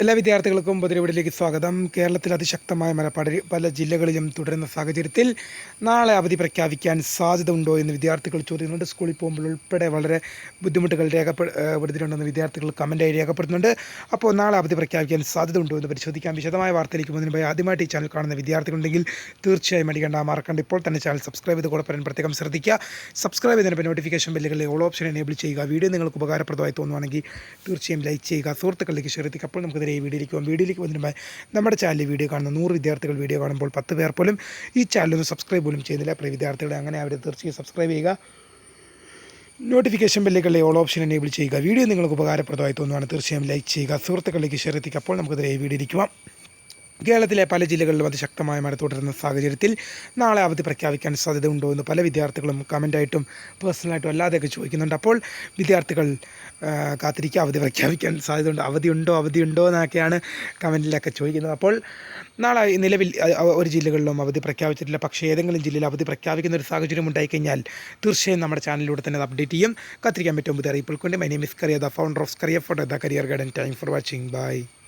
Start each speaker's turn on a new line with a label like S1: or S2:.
S1: എല്ലാ വിദ്യാർത്ഥികൾക്കും പൊതുവിടിലേക്ക് സ്വാഗതം. കേരളത്തിൽ അതിശക്തമായ മഴ പട- പല ജില്ലകളിലും തുടരുന്ന സാഹചര്യത്തിൽ നാളെ അവധി പ്രഖ്യാപിക്കാൻ സാധ്യത ഉണ്ടോ എന്ന് വിദ്യാർത്ഥികൾ ചോദിക്കുന്നുണ്ട്. സ്കൂളിൽ പോകുമ്പോൾ ഉൾപ്പെടെ വളരെ ബുദ്ധിമുട്ടുകൾ രേഖപ്പെടുത്തിയിട്ടുണ്ടെന്ന് വിദ്യാർത്ഥികൾ കമന്റായി രേഖപ്പെടുത്തുന്നുണ്ട്. അപ്പോൾ നാളെ അവധി പ്രഖ്യാപിക്കാൻ സാധ്യത ഉണ്ടോ എന്ന് പരിശോധിക്കാം. വിശദമായ വാർത്തയിലേക്ക് പോകുന്നതിന് മുമ്പ് ആദ്യമായിട്ട് ഈ ചാനൽ കാണുന്ന വിദ്യാർത്ഥികളുണ്ടെങ്കിൽ തീർച്ചയായും അടിക്കേണ്ട മറക്കണ്ട ഇപ്പോൾ തന്നെ ചാനൽ സബ്സ്ക്രൈബ് ചെയ്ത് കൂടെ പറയാൻ പ്രത്യേകം ശ്രദ്ധിക്കുക. സബ്സ്ക്രൈബ് ചെയ്തതിന് നോട്ടിഫിക്കേഷൻ ബില്ലുകളിലെ ഓൾ ഓപ്ഷൻ എനേബിൾ ചെയ്യുക. വീഡിയോ നിങ്ങൾക്ക് ഉപകാരപ്രദമായി തോന്നുവാണെങ്കിൽ തീർച്ചയായും ലൈക്ക് ചെയ്യുക. സുഹൃത്തുക്കളിലേക്ക് ശ്രദ്ധിക്കുക അപ്പോൾ നമുക്ക് ഇതിനെ ഈ വീഡിയോയിലേക്ക് വന്നു വീഡിയോയിലേക്ക് വന്നിട്ട് നമ്മുടെ ചാനലിൽ വീഡിയോ കാണുന്ന നൂറ് വിദ്യാർത്ഥികൾ വീഡിയോ കാണുമ്പോൾ പത്ത് പേർ പോലും ഈ ചാനലൊന്ന് സബ്സ്ക്രൈബ് പോലും ചെയ്യുന്നില്ല. പ്രിയ വിദ്യാർത്ഥികളെ അങ്ങനെ അവരെ തീർച്ചയായും സബ്സ്ക്രൈബ് ചെയ്യുക. നോട്ടിഫിക്കേഷൻ ബെല്ലുകളിലെ ഓൾ ഓപ്ഷൻ എനേബിൾ ചെയ്യുക. വീഡിയോ നിങ്ങൾക്ക് ഉപകാരപ്രദമായി തോന്നുവാണ് തീർച്ചയായും ലൈക്ക് ചെയ്യുക. സുഹൃത്തുക്കളിലേക്ക് ഷെയർ എത്തിക്കുക. അപ്പോൾ നമുക്ക് ഇതിലേ വീഡിയോ പോകാം. കേരളത്തിലെ പല ജില്ലകളിലും അതിശക്തമായ മഴ തുടരുന്ന സാഹചര്യത്തിൽ നാളെ അവധി പ്രഖ്യാപിക്കാൻ സാധ്യതയുണ്ടോ എന്ന് പല വിദ്യാർത്ഥികളും കമന്റായിട്ടും പേഴ്സണലായിട്ടും അല്ലാതെയൊക്കെ ചോദിക്കുന്നുണ്ട്. അപ്പോൾ വിദ്യാർത്ഥികൾ കാത്തിരിക്കുക അവധി പ്രഖ്യാപിക്കാൻ സാധ്യതയുണ്ട്. അവധിയുണ്ടോ അവധിയുണ്ടോ എന്നൊക്കെയാണ് കമന്റിലൊക്കെ ചോദിക്കുന്നത്. അപ്പോൾ നാളെ നിലവിൽ ഒരു ജില്ലകളിലും അവധി പ്രഖ്യാപിച്ചിട്ടില്ല. പക്ഷേ ഏതെങ്കിലും ജില്ലയിൽ അവധി പ്രഖ്യാപിക്കുന്ന ഒരു സാഹചര്യം ഉണ്ടായിക്കഴിഞ്ഞാൽ തീർച്ചയായും നമ്മുടെ ചാനലിലൂടെ തന്നെ അപ്ഡേറ്റ് ചെയ്യും. കാത്തിരിക്കാൻ പറ്റും. പുതിയ അറിയിപ്പോൾ കൊണ്ട് my name Kariya the founder of Kariya for the career garden time for watching bye